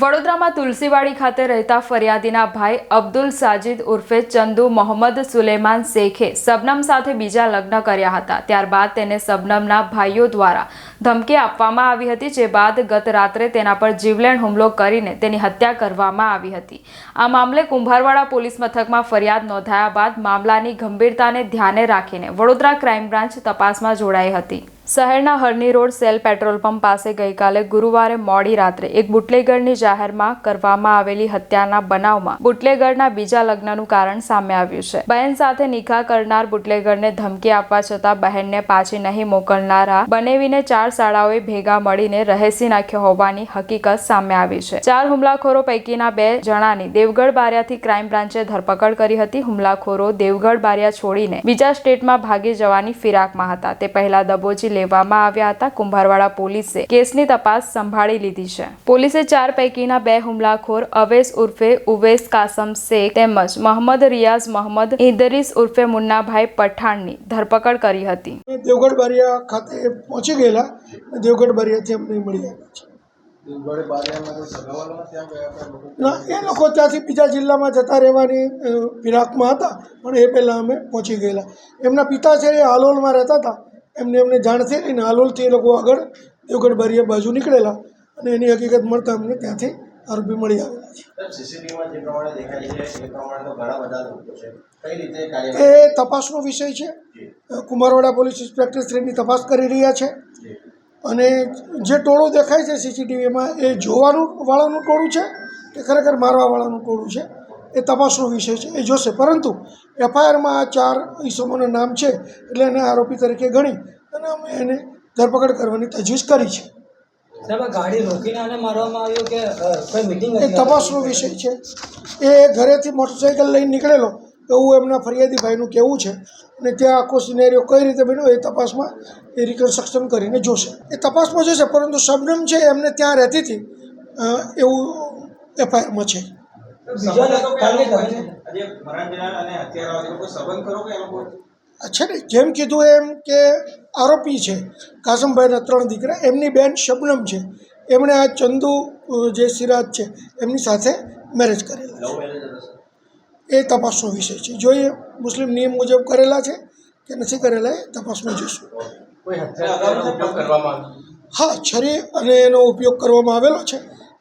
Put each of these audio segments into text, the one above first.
વડોદરામાં તુલસીવાડી ખાતે રહેતા ફરિયાદીના ભાઈ અબ્દુલ સાજિદ ઉર્ફે ચંદુ મોહમ્મદ સુલેમાન શેખે સબનમ સાથે બીજા લગ્ન કર્યા હતા. ત્યારબાદ તેને સબનમના ભાઈઓ દ્વારા ધમકી આપવામાં આવી હતી, જે બાદ ગત રાત્રે તેના પર જીવલેણ હુમલો કરીને તેની હત્યા કરવામાં આવી હતી. આ મામલે કુંભારવાડા પોલીસ મથકમાં ફરિયાદ નોંધાયા બાદ મામલાની ગંભીરતાને ધ્યાને રાખીને વડોદરા ક્રાઇમ બ્રાન્ચ તપાસમાં જોડાઈ હતી. શહેરના Harni road cell petrol pump પાસે ગઈકાલે ગુરુવારે મોડી રાત્રે એક બુટલેગરની જાહેરમાં કરવામાં આવેલી હત્યાના બનાવમાં બુટલેગરના બીજા લગ્નનું કારણ સામે આવ્યું છે. બહેન સાથે નિકાહ કરનાર બુટલેગરને ધમકી આપવા છતાં બહેનને પાછી નહીં મોકલનારા બનેવીને ચાર શાળાઓએ ભેગા મળીને રહેસી નાખ્યો હોવાની હકીકત સામે આવી છે. ચાર હુમલાખોરો પૈકીના બે જણાની દેવગઢ બારિયાથી ક્રાઇમ બ્રાન્ચે ધરપકડ કરી હતી. હુમલાખોરો દેવગઢ બારિયા છોડીને બીજા સ્ટેટમાં ભાગી જવાની ફિરાકમાં હતા. તે પહેલા દબોચી લેવામાં આવ્યા હતા. કુંભારવાડા પોલીસે કેસની તપાસ સંભાળી લીધી છે. પોલીસે ચાર પૈકીના બે હુમલાખોર અવેશ ઉર્ફે ઉવેશ કાસમ શેખ તેમજ મોહમ્મદ રિયાઝ મોહમ્મદ ઇદરીસ ઉર્ફે મુન્નાભાઈ પઠાણની ધરપકડ કરી હતી. દેવગઢ બારિયા ખાતે પહોંચી ગયેલા. દેવગઢ બારિયાથી અમને મળી એ લોકો ત્યાંથી બીજા જિલ્લામાં જતા રહેવાની ફિરાકમાં હતા. પણ એ પહેલાં અમે પહોંચી ગયેલા. એમના પિતા છે એ હાલોલમાં રહેતા હતા. એમને એમને જાણ નહીં હાલોલથી એ લોકો આગળ દેવગઢ બારીયા બાજુ નીકળેલા અને એની હકીકત મળતા અમને ત્યાંથી આરોપી મળી આવેલા છે. એ તપાસનો વિષય છે. કુમારવાડા પોલીસ ઇન્સ્પેક્ટર શ્રીની તપાસ કરી રહ્યા છે. અને જે ટોળું દેખાય છે સીસીટીવીમાં એ જોવાનું વાળાનું ટોળું છે કે ખરેખર મારવાવાળાનું ટોળું છે? એ તપાસનો વિષય છે. એ જોશે. પરંતુ એફઆઈઆરમાં આ ચાર ઈસમોના નામ છે એટલે એને આરોપી તરીકે ગણી અને અમે એને ધરપકડ કરવાની તજવીજ કરી છે. એ તપાસનો વિષય છે. એ ઘરેથી મોટરસાઇકલ લઈને નીકળેલો. એવું એમના ફરિયાદી ભાઈનું કહેવું છે અને ત્યાં આખો સિનેરિયો કઈ રીતે બન્યો એ તપાસમાં એ રિકન્સ્ટ્રક્શન કરીને જોશે. એ તપાસમાં જોશે પરંતુ શબનમ છે એમને ત્યાં રહેતી હતી એવું એફઆઈઆરમાં છે. છે. ને જેમ કીધું એમ કે આરોપી છે કાસમભાઈના ત્રણ દીકરા એમની બેન શબનમ છે. એમણે આ ચંદુ જે સિરાજ છે એમની સાથે મેરેજ કરેલા એ તપાસનો વિષય છે. જોઈએ મુસ્લિમ નિયમ મુજબ કરેલા છે કે નથી કરેલા એ તપાસમાં જોઈશું. કોઈ હથિયારનો ઉપયોગ કરવામાં આવ્યો? હા છરી અને એનો ઉપયોગ કરવામાં આવેલો છે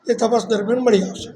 એ તપાસ દરમિયાન મળી આવશે.